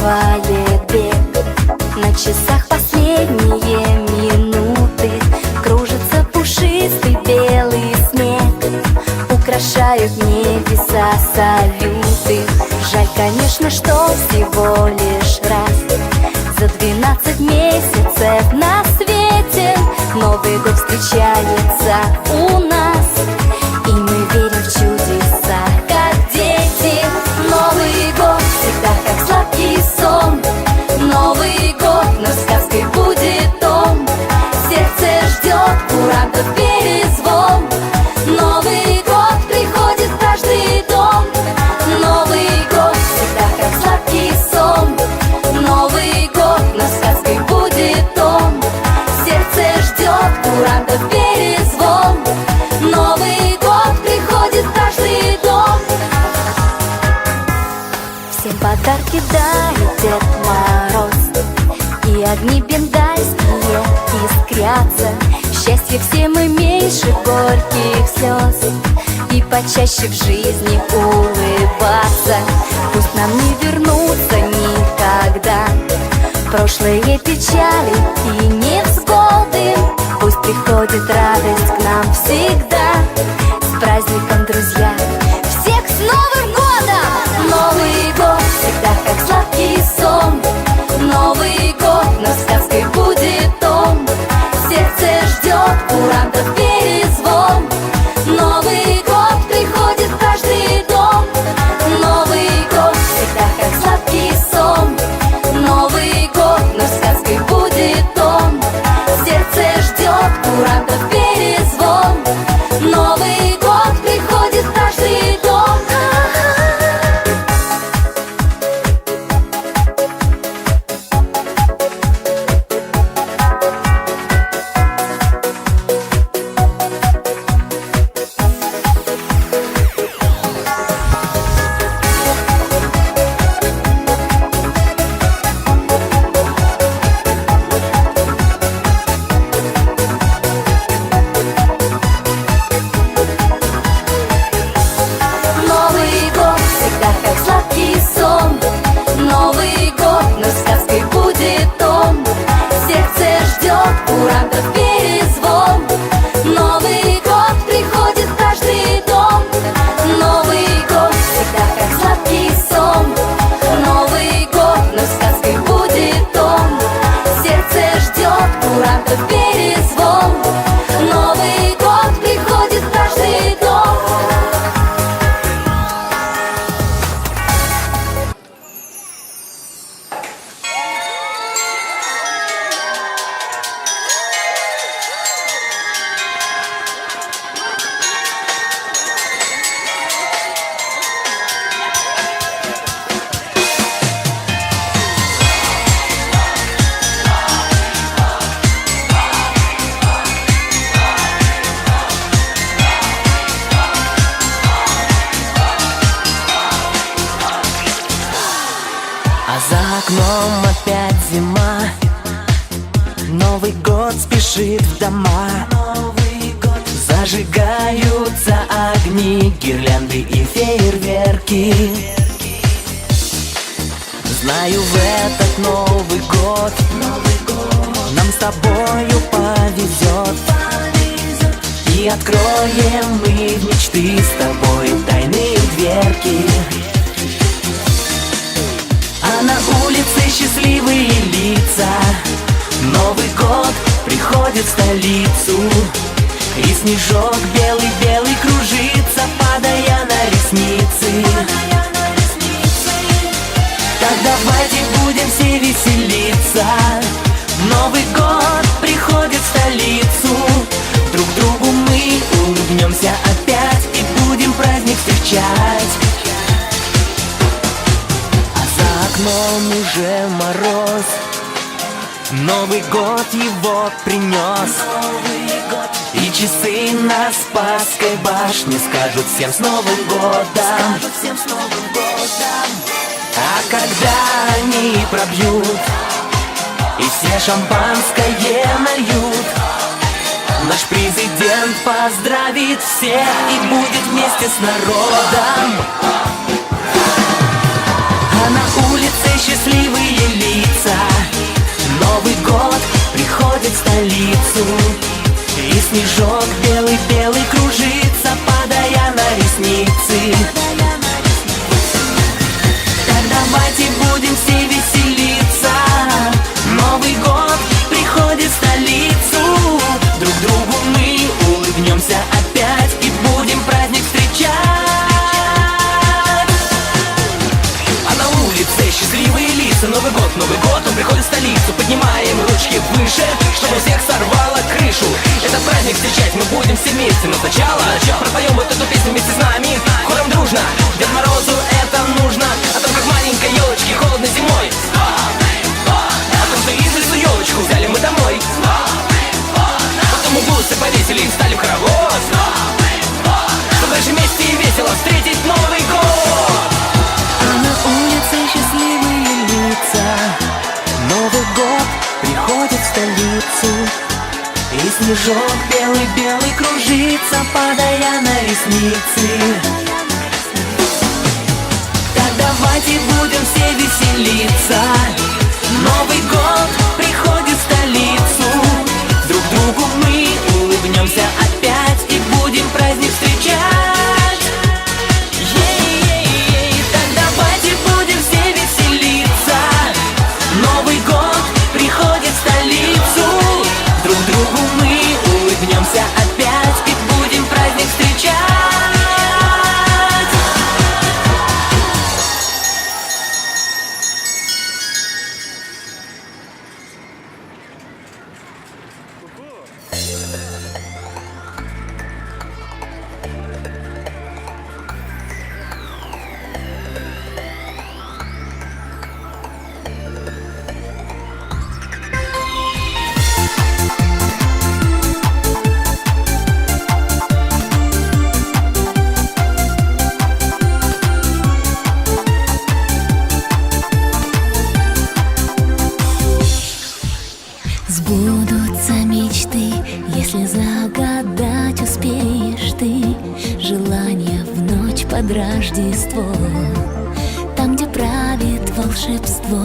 бег На часах последние минуты Кружится пушистый белый снег Украшают небеса салюты. Жаль, конечно, что всего лишь раз. За двенадцать месяцев на свете Новый год встречается у нас Ждет курантов перезвон. Новый год приходит в каждый дом. Всем подарки дарит Дед Мороз. И огни бендайские искрятся. Счастье всем и меньше горьких слез. И почаще в жизни улыбаться. Пусть нам не вернуться никогда. Прошлые печали и невзгоды приходит радость к нам всегда С праздником, друзья! Ждет курантов перезвон Новый год спешит в дома. Новый год. Зажигаются огни, гирлянды и фейерверки. Знаю, в этот Новый год Нам с тобою повезет И откроем мы в мечты с тобой тайные дверки. А на улице счастливые лица Новый год приходит в столицу. И снежок белый-белый кружится, падая на ресницы. Так давайте будем все веселиться. Новый год приходит в столицу. Друг другу мы улыбнемся опять И будем праздник встречать. А за окном уже Новый год его принес И часы на Спасской башне Скажут всем с Новым годом. А когда они пробьют И все шампанское нальют Наш президент поздравит всех И будет вместе с народом. на снежок белый-белый кружится, падая на ресницы. Так давайте будем снежок белый-белый кружится, падая на ресницы. Так давайте будем все веселиться. gracias a Сбудутся мечты, если загадать успеешь ты. Желание в ночь под Рождество Там, где правит волшебство.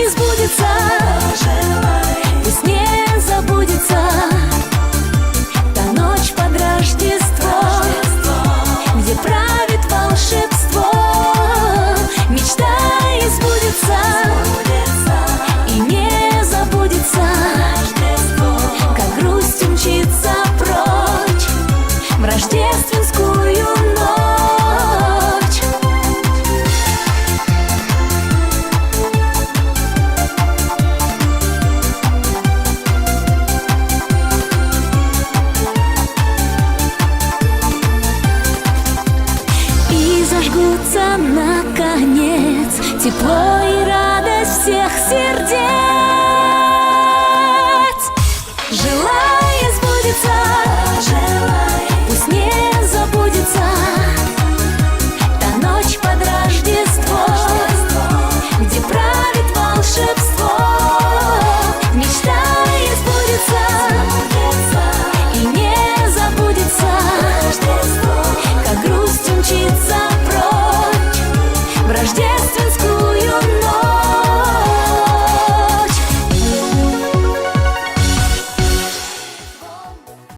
и сбудется. вернутся наконец. Тепло и радость всех сердец. Желаю